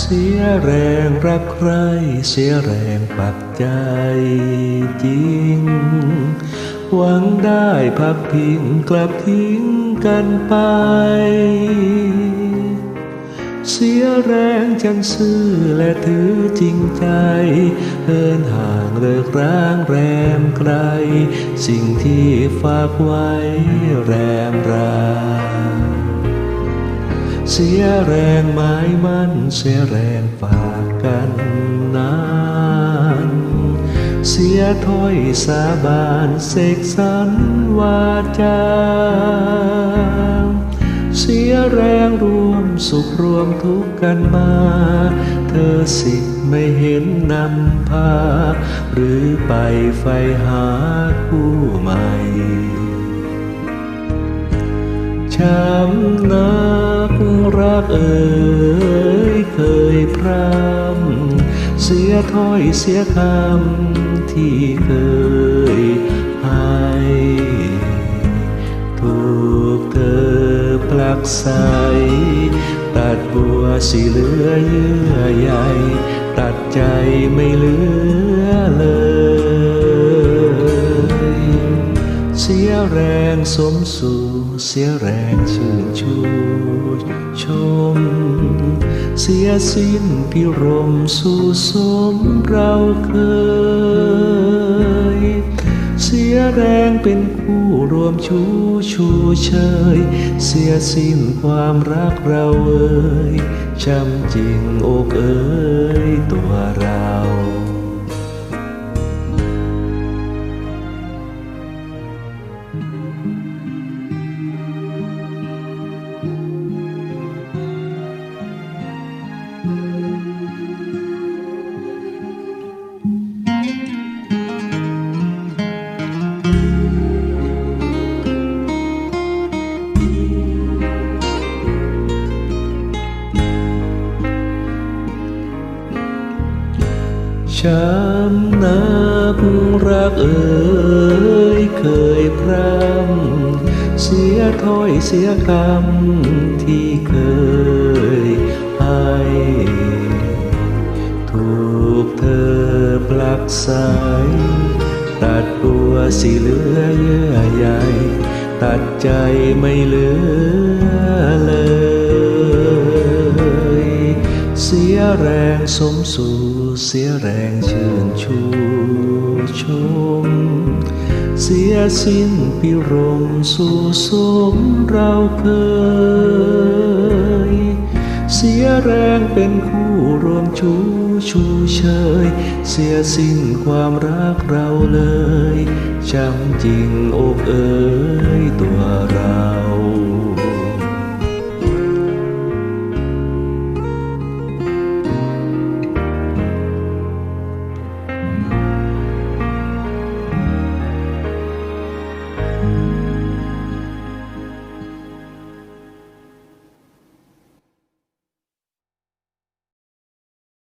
เสียแรงรักใคร เสียแรงปักใจจริง หวังได้พักพิงกลับทิ้งกันไป เสียแรงจังซื่อและถือจริงใจเดินห่างเลิกร้างแรมไกล สิ่งที่ฝากไว้แรมราเสียแรงไม้มันเสียแรงฝากกันนานเสียถ้อยสาบานเสกสรรวาจา เสียแรงรวม สุขรวมทุกข์กันมา เธอสิไม่เห็นนำพา หรือไปไฟหาคู่ใหม่ช้ำนักรักเอ่ยเคยพรำเสียถ้อยเสียคำที่เคยให้ถูกเธอปลักใส ดบัวสีเหลือเยื่อใยตัดใจไม่เหลือเลย เสียแรงสมสู่เสียแรงชื่นชูชม เสียสิ้นพิรมสู่สมเราเคย เสียแรงเป็นคู่รวมชูชูเชย เสียสิ้นความรักเราเอ่ยช้ำจริงอกเอ่ยตัวเรา ช้ำนักรักเอ่ยเคยพรำเสียถ้อยเสียคำที่เคยให้ถูกเธอปลักใสตัดบัวสีเหลือเยื่อใยตัดใจไม่เหลือเลย เสียแรงสมสู่ เสียแรงชื่นชูชม เสียสิ้นพิรมสู่สมเราเคย เสียแรงเป็นคู่รวมชูชูเชย เสียสิ้นความรักเราเลยช้ำจริงอกเอ๋ยตัวเรา